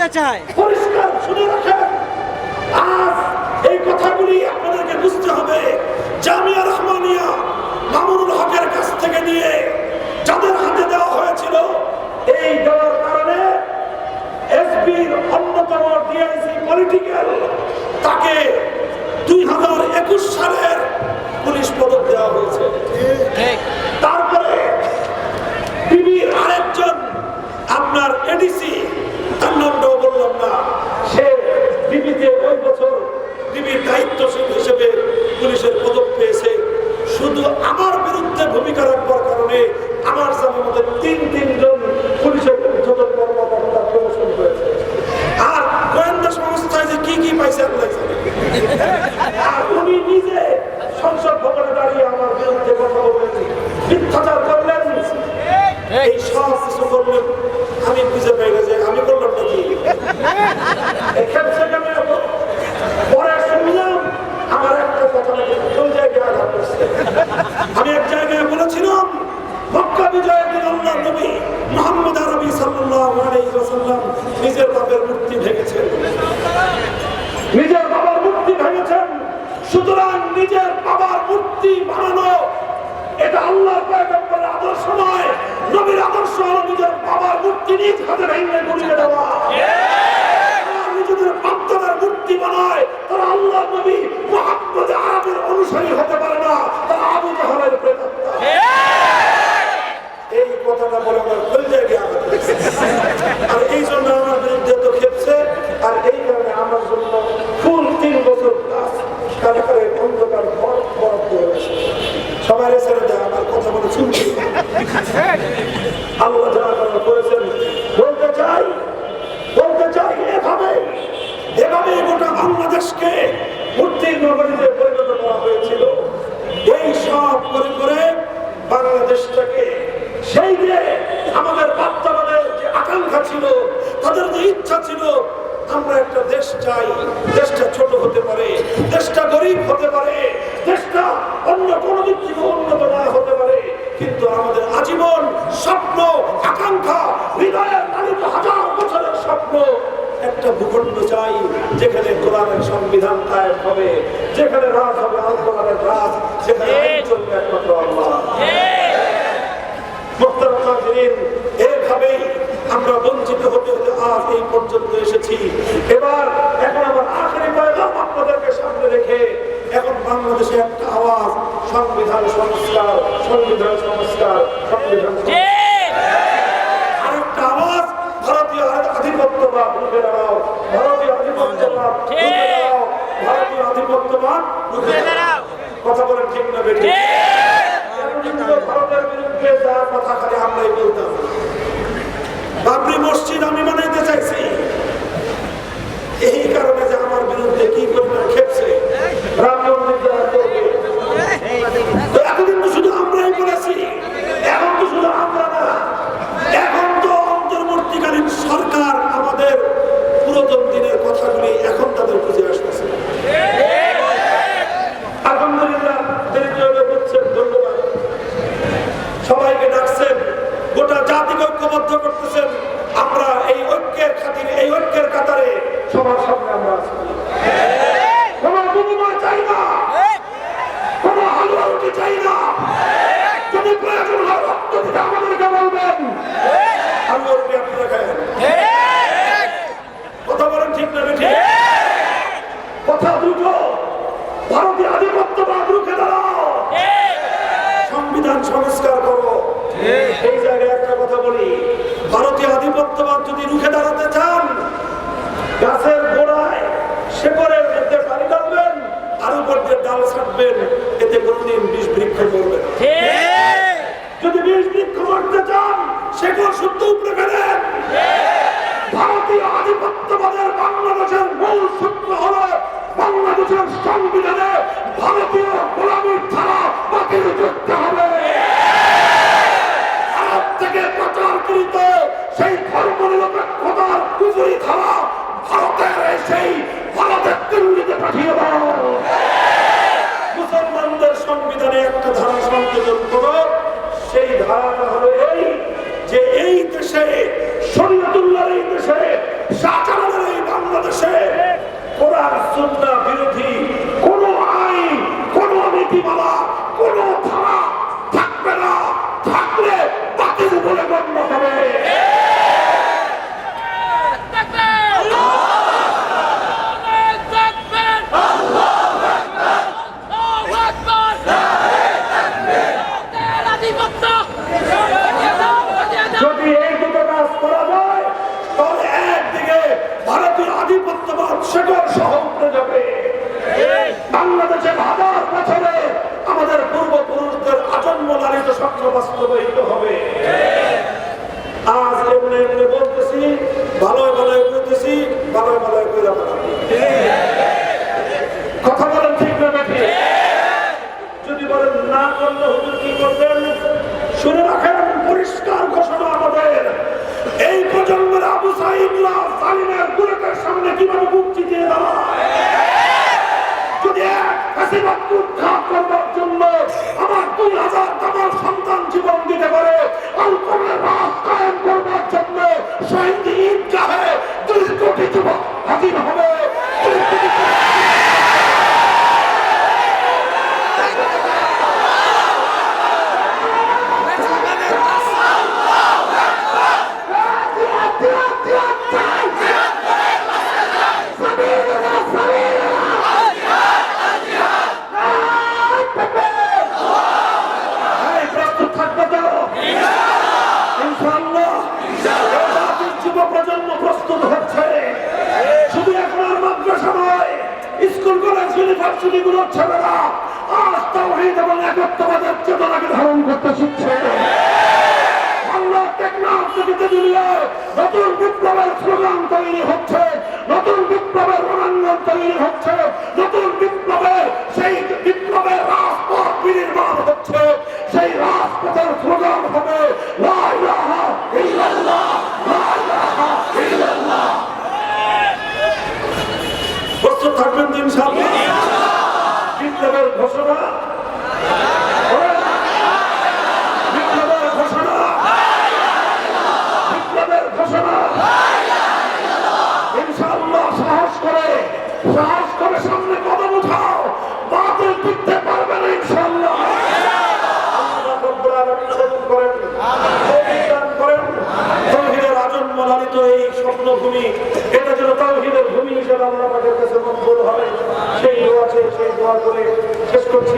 জানতে চায়। পরিষ্কার শুনে রাখেন। আজ এই কথাগুলি আপনাদেরকে বুঝতে হবে। জামিয়া রহমানিয়া মামুনুল হকের কাছ থেকে নিয়ে যাদের হাতে দেওয়া হয়েছিল এই দেওয়ার কারণে এসপির অন্যতম ডিআইসি পলিটিক্যাল তাকে দুই হাজার একুশ সালের পুলিশ পদক দেওয়া হয়েছে। তারপরে শুধু আমার বিরুদ্ধে ভূমিকা রাখবার কারণে আমার জানার মধ্যে তিন, তিনজন পুলিশের ঊর্ধ্বতন কর্মকর্তা প্রমোশন হয়েছে আর গোয়েন্দা সংস্থায় যে কি কি পাইছে আর উনি নিজে সংসদ ভবনে দাঁড়িয়ে আমার বিরুদ্ধে কথা মিথ্যাচার করলেন। এই সব কিছু করলেন আমি বুঝে পেয়ে গেছি আমি বললাম নাকি এখানে আমি পরে শুনলাম আমার একটা কথা নাকি কোন জায়গায় আঘাত করছে আমি এক জায়গায় বলেছিলাম মক্কা বিজয়ের দিন আল্লাহ নবী মোহাম্মদ আরবি সাল্লাল্লাহু আলাইহি ওয়াসাল্লাম নিজের বাপের মূর্তি ভেঙেছেন। নিজের বাবার মূর্তি ভেঙেছেন। সুতরাং নিজের বাবার মূর্তি বানানো এটা আল্লাহর পয়গম্বরের আদর্শ নয়। নবীর আদর্শ হলো নিজের বাবার মূর্তি নিজ হাতে ভেঙে গুড়িয়ে দেওয়া। নিজেদের বাপ্তাদের মূর্তি বানায় আল্লাহ নবী মোহাম্মদ আরবের অনুসারী হতে পারে না, তারা আবু জাহালের এই কথাটা বলে আমার আঘাত আর এই জন্য আমার বিরুদ্ধে তো খেপছে, আর এই কারণে আমার জন্য ফুল তিন বছর ক্লাস কারাগারে অন্ধকার ঘর বরাদ্দ হয়েছে সবাই ছেড়ে দেয়, আমার কথা বলে শুনছি আল্লাহ যা করার করেছেন বলতে চাই বলতে চাই এভাবে এভাবে গোটা বাংলাদেশকে মূর্তির নগরীতে পরিণত করা হয়েছিল এই সব করে করে বাংলাদেশটাকে সেই যে আমাদের বাচ্চাদের যে আকাঙ্ক্ষা ছিল তাদের যে ইচ্ছা ছিল আমরা একটা দেশ চাই দেশটা ছোট হতে পারে দেশটা গরিব হতে পারে দেশটা অন্য কোনো দিক থেকে উন্নত না হতে পারে কিন্তু আমাদের আজীবন স্বপ্ন আকাঙ্ক্ষা হৃদয়ের লালিত হাজার বছরের স্বপ্ন একটা ভূখণ্ড চাই যেখানে কোরআনের সংবিধান কায়েম হবে যেখানে রাজ হবে আল কোরআনের রাজ আইন চলবে একমাত্র আল্লাহ। এভাবেই আমরা বঞ্চিত হতে হতে আজ এই পর্যন্ত এসেছি। এবার এখন আমার আখেরি পয়গাম আপনাদেরকে সামনে রেখে এখন বাংলাদেশে একটা আওয়াজ সংবিধান সংস্কার সংবিধান সংস্কার সংবিধান সংস্কার। আরেকটা আওয়াজ ভারতীয় আধিপত্যবাদ রুখে দাঁড়াও ভারতীয় আধিপত্যবাদ রুখে দাঁড়াও ভারতীয় আধিপত্যবাদ রুখে দাঁড়াও কথা বলেন ঠিক না বেটি ভারতের বিরুদ্ধে যা কথা খালি আমরাই বলতাম। বাবরি মসজিদ আমি বানাইতে চাইছি এই কারণে যে আমার বিরুদ্ধে কি পরিমাণ খেপছে রাম মন্দির যারা করবে তো এতদিন তো শুধু আমরাই বলেছি এখন তো শুধু আমরা না এখন তো অন্তর্বর্তীকালীন সরকার আমাদের পুরাতন দিনের কথাগুলি এখন তাদের বুঝে আসতেছে আলহামদুলিল্লাহ দেরিতে হলে বুঝছেন ধন্যবাদ সবাইকে ডাকছেন গোটা জাতিকে ঐক্যবদ্ধ করতেছেন আমরা এই ঐক্যের খাতিরে এই ঐক্যের কাতারে সবার সামনে আমরা আছি কোনো বিনিময় চাই না কোনো হালুয়া রুটি চাই না কথা বলেন ঠিক না কথা দুটো ভারতীয় আধিপত্যবাদ রুখে দাঁড়াও সংবিধান সংস্কার করো এই জায়গায় সংবিধানে ভারতীয় গোলামীর ধারা বাতিল করতে হবে। আরব থেকে প্রচারকৃত সেই ধর্মনিরপেক্ষতার কুচুরি ধারা ভারতের সেই ভারতের দিল্লিতে পাঠিয়ে দাও। মুসলমানদের সংবিধানে একটা ধারা সংযোজন করো। সেই ধারাটা হলো এই যে এই দেশে শরীয়তুল্লাহর এই দেশে শাহজালালের এই বাংলাদেশে কোরআন সুন্নাহ উদ্ধার করবার জন্য আমার দুই হাজার আমার সন্তান জীবন দিতে পারে। রাত কায়েম করবার জন্য শহীদ ঈদগাহে দুই কোটি যুবক হাজির হবে দুই কোটি এই প্রস্তুত থাকবে তো ইনশাআল্লাহ এই জাতির যুব প্রজন্ম প্রস্তুত হচ্ছে শুধু এখন আর মাদ্রাসা নয় স্কুল কলেজ গুলোর ছেলেরা আজ তাওহীদ এবং একত্ববাদের চেতনাকে ধারণ করতে শিখছে। বাংলা টেকনোলজিতে দুনিয়ায় নতুন বিপ্লবের স্লোগান তৈরি হচ্ছে, নতুন বিপ্লবের রণাঙ্গন তৈরি হচ্ছে, নতুন বিপ্লবের সেই দোয়া করে শেষ করছি।